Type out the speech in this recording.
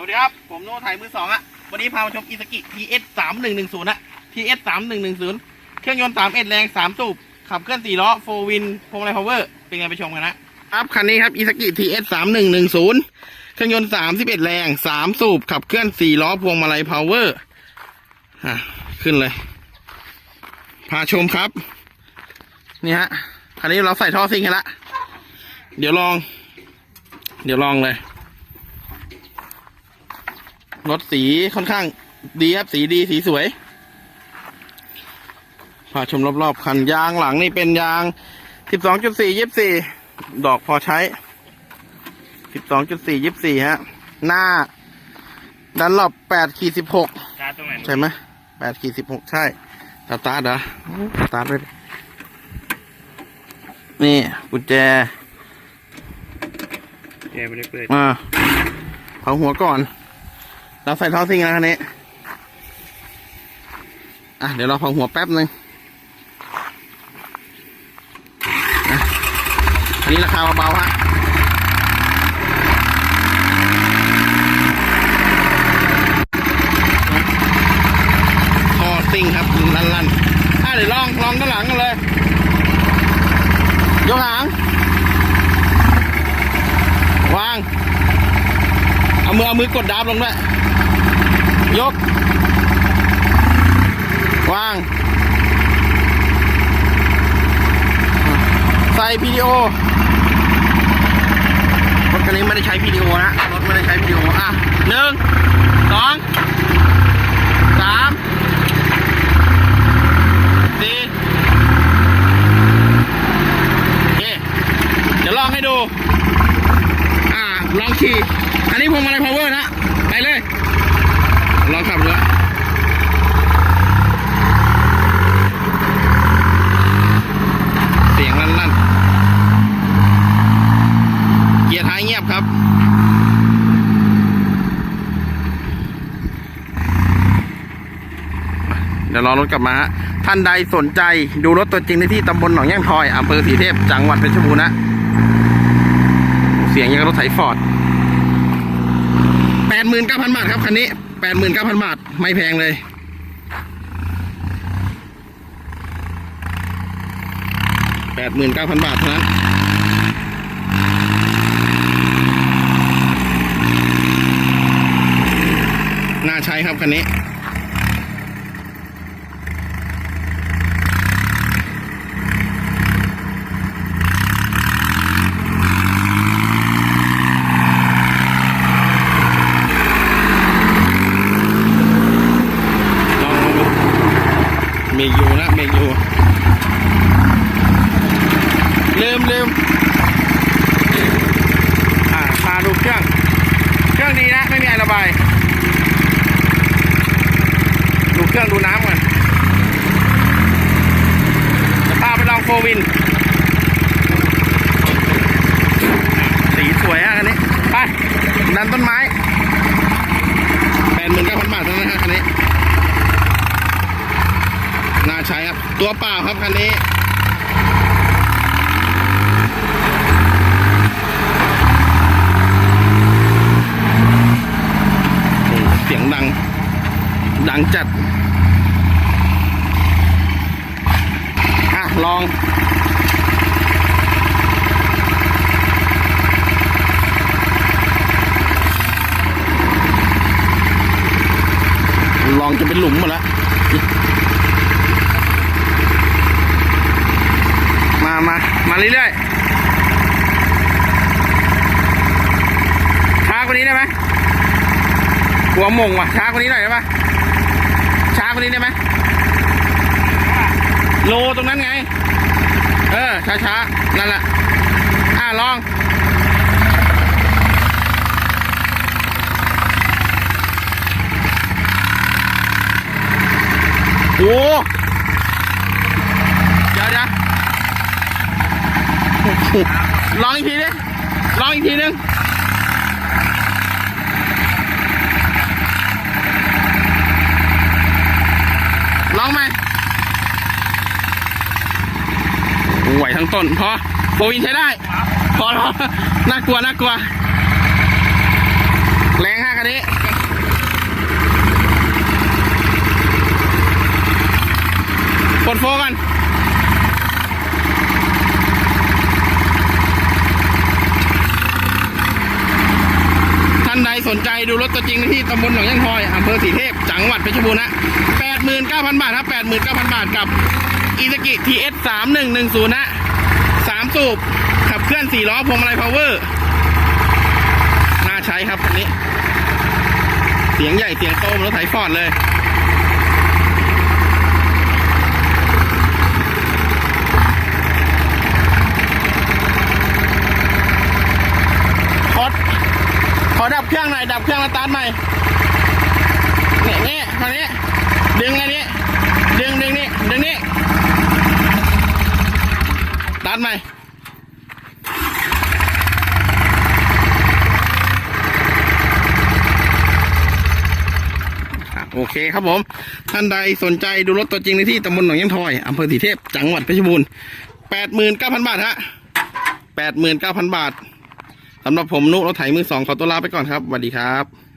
สวัสดีครับ ผมโน้ตไทยมือสองอะวันนี้พามาชมอีสกิ TS สามหนึ่งหนึ่งศูนย์อะ TS สามหนึ่งหนึ่งศูนย์เครื่องยนต์สามเอ็ดแรงสามสูบขับเคลื่อนสี่ล้อโฟวินพวงมาลัยพาวเวอร์เป็นไงไปชมกันนะครับคันนี้ครับอีสกิ TS สามหนึ่งหนึ่งศูนย์เครื่องยนต์สามสิบเอ็ดแรงสามสูบขับเคลื่อนสี่ล้อพวงมาลัยพาวเวอร์อะขึ้นเลย พาชมครับ นี่ฮะคันนี้เราใส่ท่อซิ่งให้ละเดี๋ยวลอง เดี๋ยวลองเลย รถสีค่อนข้างดีครับ สีดีสีสวยพาชมรอบๆคันยางหลังนี่เป็นยาง 12.4 24 ดอกพอใช้ 12.4 24 ฮะ หน้า ดันหลบ8ขีด16ชาร์จตรงไหนใช่ไหม8ขีด16 ใช่สตาร์ทเหรอสตาร์ทไปนี่กุญแจแกไม่ได้เปิดมาเผาหัวก่อน เราใส่ท่อซิ่งนะคันนี้ อะ เดี๋ยวเราเผาหัวแป๊บหนึ่งอันนี้ราคาเบาๆฮะท่อซิ่งครับลั่นๆอะเดี๋ยวลองลองด้านหลังกันเลยยกหาง วาง เอามือเอามือกดดับลงด้วย ยก วาง ใส่พีดีโอ รถคันนี้ไม่ได้ใช้พีดีโอนะ รถไม่ได้ใช้พีดีโอ อะหนึ่งสองสามสี่โอเคเดี๋ยวลองให้ดู อ่า ลองขี่ อันนี้พวงมาลัยพาวเวอร์นะ ไปเลย ลองขับดูอเสียงลั่นๆเกียร์ท้ายเงียบครับเดี๋ยวรอรถกลับมาฮะ ท่านใดสนใจดูรถตัวจริงได้ที่ตำบลหนองแย่งทอยอำเภอสีเทพ จังหวัดเพชรบูรณ์นะ เสียงยังรถไถฟอร์ดแปดหมื่นเก้าพันบาทครับคันนี้ แปดหมื่นเก้าพันบาท ไม่แพงเลย แปดหมื่นเก้าพันบาทเท่านั้นน่าใช้ครับคันนี้ ลองดูเมกอยู่นะเมกอยู่ลืมลืมอ่าพาดูเครื่อง เครื่องดีนะ ไม่มีไอระบาย ดูเค รื่องดูน้ำก่อนจะพาไปลองโฟวิน สีสวยฮะคันนี้ ไป ดันต้นไม้แปดหมื่นเก้าพันบาทเท่านั้นฮะคันนี้ น่าใช้ครับ ตัวเปล่าครับคันนี้เสียงดัง ดังจัด อะ ลอง ลองจะ เป็นหลุมหมดแล้วมามามาเรื่อยๆช้ากว่านี้ได้ไหมกลัวมงว่ะช้ากว่านี้หน่อยได้ปะช้ากว่านี้ได้ไหมโลตรงนั้นไง เออช้าๆนั่นแหละอะลอง โอ้เดี๋ยวเดี๋ยวลองอีกทีดิลองอีกทีนึงลองไหมไหวทั้งต้นพอโฟวินใช้ได้ พอพอน่ากลัว น่ากลัว แรงห้าคันนี้ กดโฟกันท่านใดสนใจดูรถตัวจริงที่ตำบลหนองย่างทอยอำเภอสีเทพ จังหวัดเพชรบูรณ์นะ89,000 บาทครับ89,000 บาทกับอีสกิทีเอสสามหนึ่งหนึ่งศูนย์นะสามสูบขับเคลื่อนสี่ล้อพวงมาลัยพาวเวอร์น่าใช้ครับอันนี้ เสียงใหญ่เสียงโตมรถไถฟอร์ดเลย ดับเครื่องหน่อยดับเครื่องแล้วสตาร์ทใหม่เนี่ยนี่ทางนี้ดึงอันนี้ดึงดึงนี่ดึงนี่ตาร์ทใหม่โอเคครับผม ท่านใดสนใจดูรถตัวจริงในที่ตำบลหนองยังทอยอำเภอสีเทพ จังหวัดเพชรบูรณ์แปดหมื่นเก้าพันบาทฮะแปดหมื่นเก้าพันบาท สำหรับผมนุรถไถมือสองขอตัวลาไปก่อนครับสวัสดีครับ